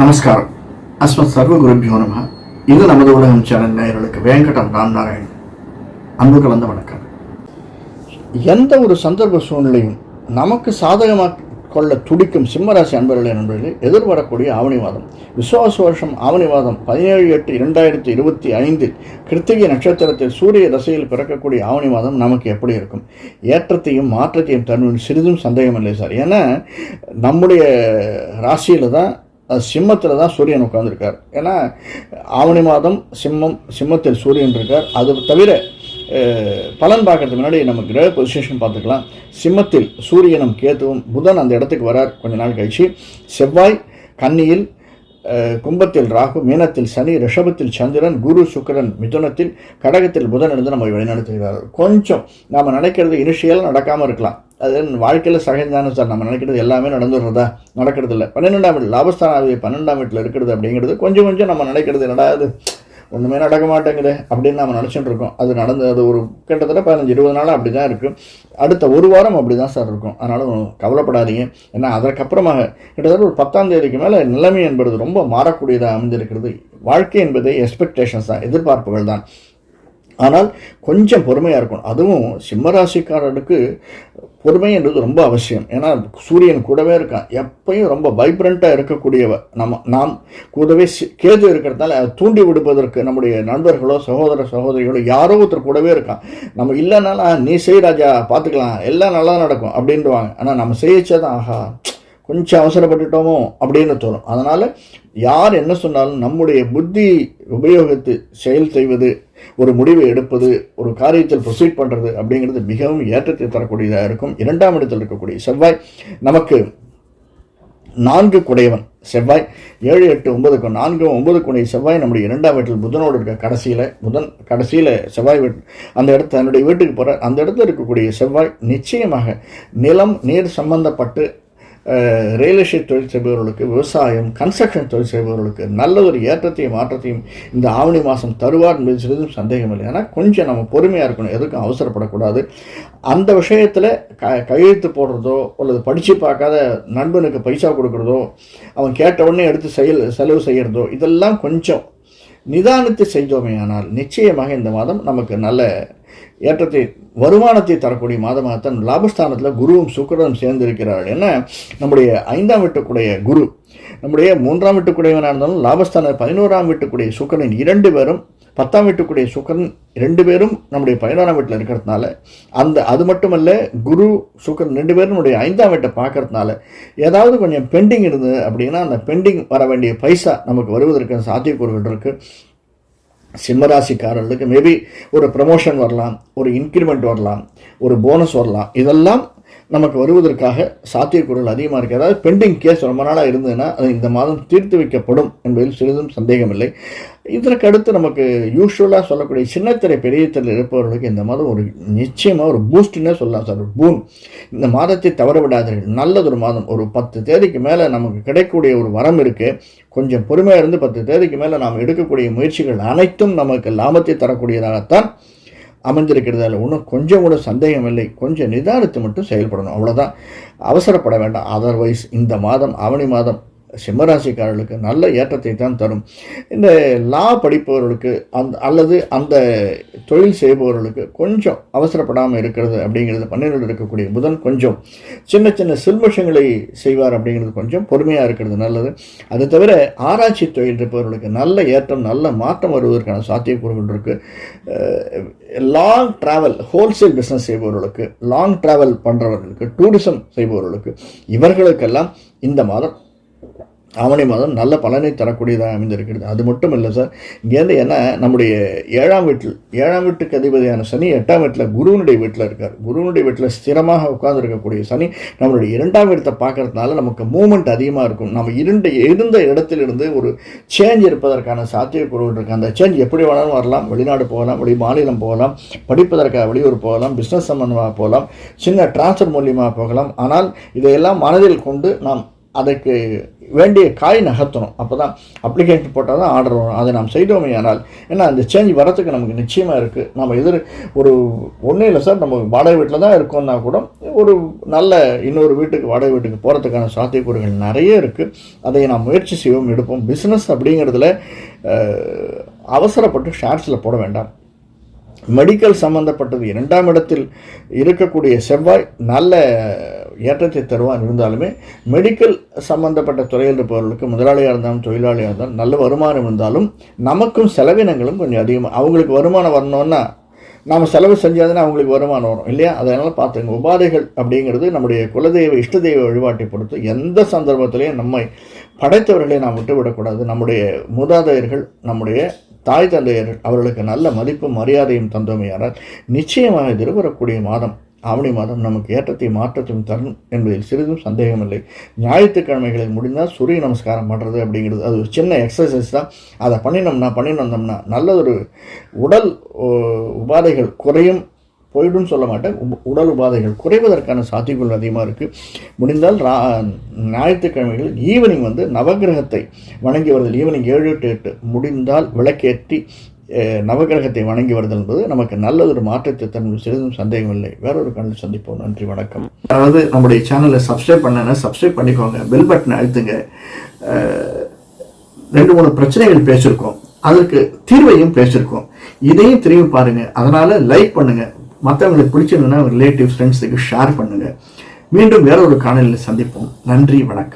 நமஸ்காரம். அஸ்மத் சர்வ குருபியோ நம. இது நமது உலகம் சேனல் நேயர்களுக்கு வேங்கடம் ராம் நாராயண் அன்பு கலந்த வணக்கம். எந்த ஒரு சந்தர்ப்ப சூழ்நிலையும் நமக்கு சாதகமாக கொள்ள துடிக்கும் சிம்மராசி அன்பர்களே நண்பர்களே எதிர்வரக்கூடிய ஆவணிவாதம். விசுவாச வருஷம் ஆவணிவாதம் பதினேழு எட்டு இரண்டாயிரத்தி இருபத்தி ஐந்தில் கிருத்திகை நட்சத்திரத்தில் சூரிய தசையில் பிறக்கக்கூடிய ஆவணிவாதம் நமக்கு எப்படி இருக்கும்? ஏற்றத்தையும் மாற்றத்தையும் தரும் சிறிதும் சந்தேகம் இல்லை சார். ஏன்னா நம்முடைய ராசியில் தான் சிம்மத்தில் தான் சூரியன் உட்காந்துருக்கார் ஏன்னா ஆவணி மாதம் சிம்மம் சிம்மத்தில் சூரியன் இருக்கார். அது தவிர பலன் பார்க்கறதுக்கு முன்னாடி நம்ம கிரக பொசிஷன் பார்த்துக்கலாம். சிம்மத்தில் சூரியனும் கேத்துவும் புதன் அந்த இடத்துக்கு வரார். கொஞ்ச நாள் கழிச்சு. செவ்வாய் கன்னியில் கும்பத்தில் ராகு மீனத்தில் சனி ரிஷபத்தில் சந்திரன் குரு சுக்கிரன் மிதுனத்தில் கடகத்தில் புதன் இருந்து நம்ம வழிநடத்துகிறார் கொஞ்சம் நாம் நினைக்கிறது இனிஷியலாக நடக்காமல் இருக்கலாம். அது வாழ்க்கையில் சகஜதானே சார். நம்ம நினைக்கிறது எல்லாமே நடந்துடுறதா? நடக்கிறது இல்லை பன்னிரெண்டாம் வீடு லாபஸ்தானாவது பன்னெண்டாம் வீட்டில் இருக்கிறது அப்படிங்கிறது கொஞ்சம் கொஞ்சம் நம்ம நினைக்கிறது என்னடா அது ஒன்றுமே நடக்க மாட்டேங்குது அப்படின்னு நம்ம நினச்சிட்டு இருக்கோம் அது நடந்து அது ஒரு கிட்டத்தட்ட பதினஞ்சு இருபது நாள் அப்படி தான் இருக்கும் அடுத்த ஒரு வாரம் அப்படி தான் சார் இருக்கும். அதனால் கவலைப்படாதீங்க. ஏன்னா அதற்கப்புறமாக கிட்டத்தட்ட ஒரு பத்தாம் தேதிக்கு மேலே நிலைமை என்பது ரொம்ப மாறக்கூடியதாக அமைந்திருக்கிறது. வாழ்க்கை என்பது எக்ஸ்பெக்டேஷன்ஸ் தான் எதிர்பார்ப்புகள் தான். ஆனால் கொஞ்சம் பொறுமையாக இருக்கணும். அதுவும் சிம்மராசிக்காரனுக்கு பொறுமை என்றது ரொம்ப அவசியம். ஏன்னா சூரியன் கூடவே இருக்கான். எப்பயும் ரொம்ப வைப்ரண்ட்டாக இருக்கக்கூடியவ. நம்ம நாம் கூடவே சி- கேது இருக்கிறதால அதை தூண்டி விடுப்பதற்கு நம்முடைய நண்பர்களோ சகோதர சகோதரிகளோ யாரோ ஒருத்தர் கூடவே இருக்கான். நம்ம இல்லைனாலும் நீ செய் ராஜா பார்த்துக்கலாம். எல்லாம் நல்லா நடக்கும். அப்படின்டுவாங்க ஆனால் நம்ம செய்யச்சதான் ஆஹா கொஞ்சம் அவசரப்பட்டுட்டோமோ அப்படின்னு தோணும். அதனால் யார் என்ன சொன்னாலும் நம்முடைய புத்தி உபயோகித்து செயல் செய்வது ஒரு முடிவை எடுப்பது ஒரு காரியத்தில் ப்ரொசீட் பண்ணுறது அப்படிங்கிறது மிகவும் ஏற்றத்தை தரக்கூடியதாக இருக்கும். இரண்டாம் இடத்தில் இருக்கக்கூடிய செவ்வாய் நமக்கு நான்கு குடையவன் செவ்வாய். ஏழு எட்டு ஒன்பதுக்கு நான்கு ஒன்பது குடை செவ்வாய் நம்முடைய இரண்டாம் வீட்டில் புதனோடு இருக்க கடைசியில் புதன் கடைசியில் செவ்வாய் வீட் அந்த இடத்து தன்னுடைய வீட்டுக்கு போகிற அந்த இடத்துல இருக்கக்கூடிய செவ்வாய் நிச்சயமாக நிலம் நீர் சம்பந்தப்பட்டு ரியல் எஸ்டேட் தொழில் செய்பவர்களுக்கு விவசாயம் கன்ஸ்ட்ரக்ஷன் தொழில் செய்பவர்களுக்கு நல்ல ஒரு ஏற்றத்தையும் மாற்றத்தையும் இந்த ஆவணி மாதம் தருவார் என்பது சிறிதும் சந்தேகம் இல்லை ஆனால் கொஞ்சம் நம்ம பொறுமையாக இருக்கணும். எதுக்கும் அவசரப்படக்கூடாது. அந்த விஷயத்தில் க கையெழுத்து போடுறதோ அல்லது படித்து பார்க்காத நண்பனுக்கு பைசா கொடுக்குறதோ அவன் கேட்ட உடனே எடுத்து செயல் செலவு செய்கிறதோ இதெல்லாம் கொஞ்சம் நிதானித்து செய்தோமே ஆனால் நிச்சயமாக இந்த மாதம் நமக்கு நல்ல ஏற்றத்தை வருமானத்தை தரக்கூடிய மாதமாகத்தான் லாபஸ்தானத்தில் குருவும் சுக்கரனும் சேர்ந்திருக்கிறார்கள் என்ன? நம்முடைய ஐந்தாம் வீட்டுக்குடைய குரு. நம்முடைய மூன்றாம் வீட்டுக்குடையவனாக இருந்தாலும் லாபஸ்தான பதினோராம் வீட்டுக்குடைய சுக்கரன் இரண்டு பேரும் பத்தாம் வீட்டுக்குடைய சுக்கரன் ரெண்டு பேரும் நம்முடைய பதினோராம் வீட்டில் இருக்கிறதுனால அந்த அது மட்டுமல்ல குரு சுக்கரன் ரெண்டு பேரும் நம்முடைய ஐந்தாம் வீட்டை பார்க்கறதுனால ஏதாவது கொஞ்சம் பெண்டிங் இருந்தது அப்படின்னா அந்த பெண்டிங் வர வேண்டிய பைசா நமக்கு வருவதற்கு சாத்தியக்கூறுகள் இருக்குது சிம்மராசிக்காரர்களுக்கு மேபி ஒரு ப்ரமோஷன் வரலாம் ஒரு இன்க்ரிமெண்ட் வரலாம் ஒரு போனஸ் வரலாம். இதெல்லாம் நமக்கு வருவதற்காக சாத்தியக்கூறுகள் அதிகமாக இருக்குது அதாவது பெண்டிங் கேஸ் ரொம்ப நாளாக இருந்ததுன்னா அது இந்த மாதம் தீர்த்து வைக்கப்படும் என்பதில் சிறிதும் சந்தேகமில்லை. இதற்கு அடுத்து நமக்கு யூஸ்வலாக சொல்லக்கூடிய சின்னத்திரை பெரிய திரையில் இருப்பவர்களுக்கு இந்த மாதம் ஒரு நிச்சயமாக ஒரு பூஸ்ட்னே சொல்லலாம் சார். ஒரு பூன் இந்த மாதத்தை தவற விடாதீர்கள். நல்லதொரு மாதம். ஒரு பத்து தேதிக்கு மேலே நமக்கு கிடைக்கக்கூடிய ஒரு வரம் இருக்குது கொஞ்சம் பொறுமையாக இருந்து பத்து தேதிக்கு மேலே நாம் எடுக்கக்கூடிய முயற்சிகள் அனைத்தும் நமக்கு லாபத்தை தரக்கூடியதாகத்தான் அமைஞ்சிருக்கிறதால இன்னும் ஒன்றும் கொஞ்சம் கூட சந்தேகம் இல்லை. கொஞ்சம் நிதானித்து மட்டும் செயல்படணும். அவ்வளோதான் அவசரப்பட வேண்டாம். அதர்வைஸ் இந்த மாதம் அவனி மாதம் சிம்மராசிக்காரர்களுக்கு நல்ல ஏற்றத்தை தான் தரும். இந்த லா படிப்பவர்களுக்கு அந்த அல்லது அந்த தொழில் செய்பவர்களுக்கு கொஞ்சம் அவசரப்படாமல் இருக்கிறது அப்படிங்கிறது பன்னிரெண்டு இருக்கக்கூடிய புதன் கொஞ்சம். சின்ன சின்ன சில்வஷங்களை செய்வார் அப்படிங்கிறது கொஞ்சம் பொறுமையாக இருக்கிறது நல்லது. அது தவிர ஆராய்ச்சி தொழில் இருப்பவர்களுக்கு நல்ல ஏற்றம் நல்ல மாற்றம் வருவதற்கான சாத்தியக்கூறுகள் இருக்குது லாங் ட்ராவல் ஹோல்சேல் பிஸ்னஸ் செய்பவர்களுக்கு லாங் ட்ராவல் பண்ணுறவர்களுக்கு டூரிசம் செய்பவர்களுக்கு இவர்களுக்கெல்லாம் இந்த மாதம் ஆவணி மாதம் நல்ல பலனை தரக்கூடியதாக அமைந்திருக்கிறது. அது மட்டும் இல்லை சார் இங்கேருந்து என்ன நம்முடைய ஏழாம் வீட்டில் ஏழாம் வீட்டுக்கு அதிபதியான சனி எட்டாம் வீட்டில் குருவனுடைய வீட்டில் இருக்கார். குருவனுடைய வீட்டில் ஸ்திரமாக உட்கார்ந்துருக்கக்கூடிய சனி நம்மளுடைய இரண்டாம் வீட்டை பார்க்குறதுனால நமக்கு மூமெண்ட் அதிகமாக இருக்கும். நம்ம இருந்த இருந்த இடத்திலிருந்து ஒரு சேஞ்ச் இருப்பதற்கான சாத்தியக்கூறுகள் இருக்குது அந்த சேஞ்ச் எப்படி வேணாலும் வரலாம். வெளிநாடு போகலாம் வெளி மாநிலம் போகலாம் படிப்பதற்காக வெளியூர் போகலாம் பிஸ்னஸ் சம்பந்தமாக போகலாம் சின்ன டிரான்ஸ்ஃபர் மூலியமாக போகலாம். ஆனால் இதையெல்லாம் மனதில் கொண்டு நாம் அதற்கு வேண்டிய காய் நகர்த்தணும். அப்போ தான் அப்ளிகேஷன் போட்டால் தான் ஆர்டர் வரும். அதை நாம் செய்தோமே ஆனால் ஏன்னா அந்த சேஞ்ச் வரத்துக்கு நமக்கு நிச்சயமாக இருக்குது நம்ம எதிர் ஒரு ஒன்றும் இல்லை சார் நம்ம வாடகை வீட்டில் தான் இருக்கோம்னா கூட ஒரு நல்ல இன்னொரு வீட்டுக்கு வாடகை வீட்டுக்கு போகிறதுக்கான சாத்தியக்கூறுகள் நிறைய இருக்குது அதை நாம் முயற்சி செய்வோம் எடுப்போம். பிஸ்னஸ் அப்படிங்கிறதுல அவசரப்பட்டு ஷேர்ஸில் போட வேண்டாம். மெடிக்கல் சம்பந்தப்பட்டது இரண்டாம் இடத்தில் இருக்கக்கூடிய செவ்வாய் நல்ல ஏற்றத்தை தருவான் இருந்தாலுமே மெடிக்கல் சம்பந்தப்பட்ட துறையில் இருப்பவர்களுக்கு முதலாளியாக இருந்தாலும் தொழிலாளியாக இருந்தாலும் நல்ல வருமானம் இருந்தாலும் நமக்கும் செலவினங்களும் கொஞ்சம் அதிகமாக அவங்களுக்கு வருமானம் வரணும்னா நாம் செலவு செஞ்சாதானே அவங்களுக்கு வருமானம் வரும் இல்லையா? அதனால் பார்த்துங்க உபாதைகள் அப்படிங்கிறது நம்முடைய குலதெய்வ இஷ்ட தெய்வ வழிபாட்டை பொறுத்து எந்த சந்தர்ப்பத்திலையும் நம்மை படைத்தவர்களை நாம் விட்டுவிடக்கூடாது. நம்முடைய மூதாதையர்கள் நம்முடைய தாய் தந்தையர்கள் அவர்களுக்கு நல்ல மதிப்பும் மரியாதையும் தந்தோமையானால் நிச்சயமாக எதிர்வரக்கூடிய மாதம் ஆவணி மாதம் நமக்கு ஏற்றத்தை மாற்றத்தையும் தரும் என்பதில் சிறிதும் சந்தேகமில்லை. ஞாயிற்றுக்கிழமைகளில் முடிந்தால் சூரிய நமஸ்காரம் பண்ணுறது அப்படிங்கிறது. அது ஒரு சின்ன எக்ஸசைஸ் தான். அதை பண்ணினோம்னா பண்ணிட்டு வந்தோம்னா நல்ல ஒரு உடல் உபாதைகள் குறையும். போய்டும்னு சொல்ல மாட்டேன். உ- உடல் உபாதைகள் குறைவதற்கான சாத்தியங்கள் அதிகமாக இருக்குது முடிந்தால் ரா ஞாயிற்றுக்கிழமைகள் ஈவினிங் வந்து நவக்கிரகத்தை வணங்கி வருதல். ஈவினிங் ஏழு எட்டு எட்டு. முடிந்தால் விளக்கேற்றி நவகிரகத்தை நவக்கிரகத்தை வணங்கி வருதல் என்பது நமக்கு நல்ல ஒரு மாற்றத்தை தரும் சிறிதும் சந்தேகமில்லை வேறொரு கண்ணில் சந்திப்போம். நன்றி வணக்கம். அதாவது நம்முடைய சேனலை சப்ஸ்கிரைப் பண்ணனா சப்ஸ்கிரைப் பண்ணிக்கோங்க. பெல் பட்டனை அழுத்துங்க. ரெண்டு மூணு பிரச்சனைகள் பேசியிருக்கோம். அதற்கு தீர்வையும் பேசியிருக்கோம். இதையும் திரும்பி பாருங்க. அதனால லைக் பண்ணுங்க. மற்றவங்களுக்கு பிடிச்சிருந்ததுன்னா ரிலேட்டிவ் ஃப்ரெண்ட்ஸுக்கு ஷேர் பண்ணுங்க. மீண்டும் வேற ஒரு காணொலியில் சந்திப்போம். நன்றி வணக்கம்.